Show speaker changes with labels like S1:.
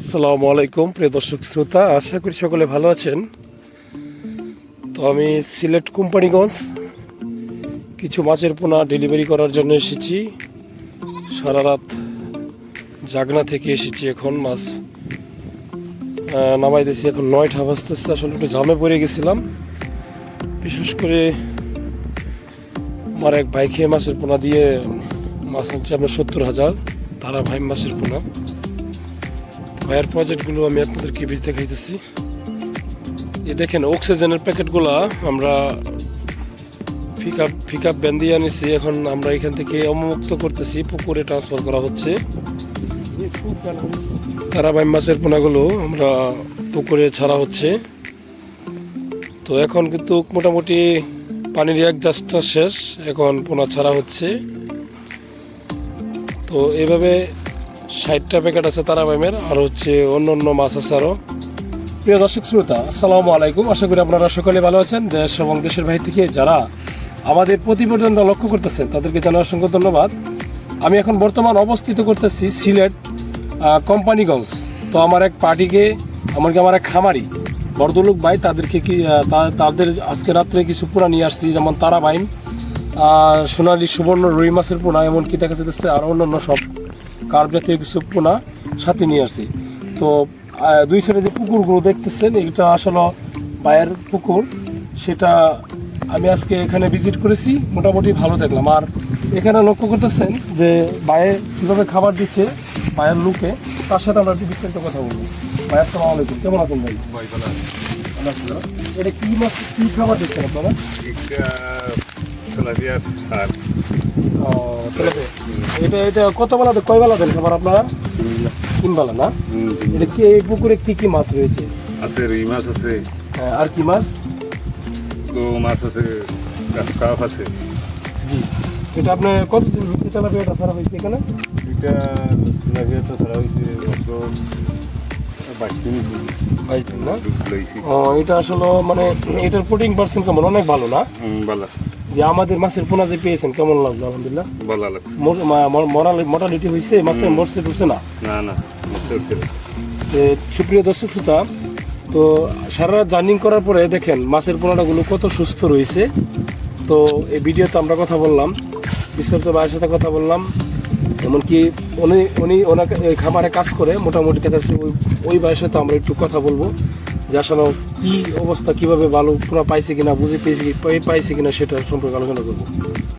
S1: আসসালামু আলাইকুম, প্রিয় দর্শক শ্রোতা, আশা করি সকলে ভালো আছেন। তো আমি সিলেট কোম্পানিগঞ্জ, কিছু মাছের পোনা ডেলিভারি করার জন্য এসেছি। সারা রাত জাগনা থেকে এসেছি এখন মাছ নামাই দিয়েছি। এখন নয়টা বাজতেছে, আসলে একটু জামে পড়ে গেছিলাম। বিশেষ করে আমার এক ভাই খেয়ে মাছের পোনা দিয়ে মাছ হচ্ছে আপনার সত্তর হাজার, তারা ভাই মাছের পোনা। ভাইয়ের প্রজেক্টগুলো আমি আপনাদেরকে বিজ দেখাইতেছি। এ দেখেন অক্সিজেনের প্যাকেটগুলা আমরা ফিকআপ ফিকআপ ব্যান দিয়ে আনিছি। এখন আমরা এখান থেকে অবমুক্ত করতেছি। পুকুরে ট্রান্সফার করা হচ্ছে। তারাবাই মাছের পোনাগুলো আমরা পুকুরে ছাড়া হচ্ছে। তো এখন কিন্তু মোটামুটি পানির এক জাস্টটা শেষ। এখন পোনা ছাড়া হচ্ছে। তো এভাবে ষাটটা প্যাকেট আছে তারাবাইমের আর হচ্ছে অন্য অন্য মাছ আছে আরও প্রিয় দর্শক শ্রোতা আসসালামু আলাইকুম। আশা করি আপনারা সকলে ভালো আছেন দেশ এবং দেশের বাইরে থেকে যারা আমাদের প্রতিবেদনটা লক্ষ্য করতেছেন তাদেরকে জানার অসংখ্য ধন্যবাদ। আমি এখন বর্তমান অবস্থিত করতেছি সিলেট কোম্পানিগঞ্জ। তো আমার এক পার্টিকে এমনকি আমার এক খামারি বর্দলুক ভাই তাদেরকে কি তাদের আজকে রাত্রে কিছু পোনা নিয়ে আসছি যেমন তারাবাইম আহ, সোনালী সুবর্ণ রুই মাছের পোনা এমনকি দেখা যাচ্ছে আর অন্য সব কার্প জাতীয় কিছু পোনা সাথে নিয়ে আসি তো দুই সাইডে যে পুকুরগুলো দেখতেছেন এটা আসলে বায়ের পুকুর। সেটা আমি আজকে এখানে ভিজিট করেছি মোটামুটি ভালো দেখলাম। আর এখানে লক্ষ্য করতেছেন যে বায়ে কীভাবে খাবার দিচ্ছে বায়ের লোকে তার সাথে আমরা একটু বিস্তারিত কথা বলব। ভাই আসসালামু আলাইকুম। কেমন আছেন ভাই?
S2: ভাই ভালো?
S1: এটা কী মাছ কী খাবার দিচ্ছেন আপনারা?
S2: একটা তেলাপিয়া আর
S1: ও, তেলাপিয়া। এটা এটা কত বেলা কয় বেলা দেন খাবার আপনারা? তিন বেলা না? এটা কি এই পুকুরে কি কি মাছ রয়েছে?
S2: আছে রুই মাছ আছে।
S1: হ্যাঁ, আর কি মাছ?
S2: তো মাছ আছে গাছকাপ আছে।
S1: জি। এটা আপনার হচ্ছে তেলাপিয়াটা ছাড়া হয়েছে এখানে?
S2: এটা ছাড়া হয়েছে বাইশ দিন
S1: বাইশ দিন না? ও, এটা আসলে মানে এটার প্রোটিন পার্সেন্ট কেমন? অনেক ভালো না?
S2: ভালো।
S1: যে আমাদের মাছের পোনা যে পেয়েছেন কেমন লাগল আলহামদুলিল্লাহ?
S2: ভালো লাগছে।
S1: মোটালিটি হয়েছে মাছের মরছে টুরছে না?
S2: না না
S1: সুপ্রিয় দর্শক শ্রোতা তো সারা রাত জার্নিং করার পরে দেখেন মাছের পোনাটাগুলো কত সুস্থ রয়েছে। তো এই ভিডিওতে আমরা কথা বললাম বিস্তারিত ভাইয়ের সাথে কথা বললাম। এমনকি উনি উনি ওনাকে খামারে কাজ করে মোটামুটি দেখা যাচ্ছে ওই ওই ভাইয়ের সাথে আমরা একটু কথা বলব। যে অবস্থা, কীভাবে ভালো, পুরা পাইছে কিনা, বুঝে পেয়েছি পাইছে কিনা সেটা সম্পর্কে আলোচনা করব।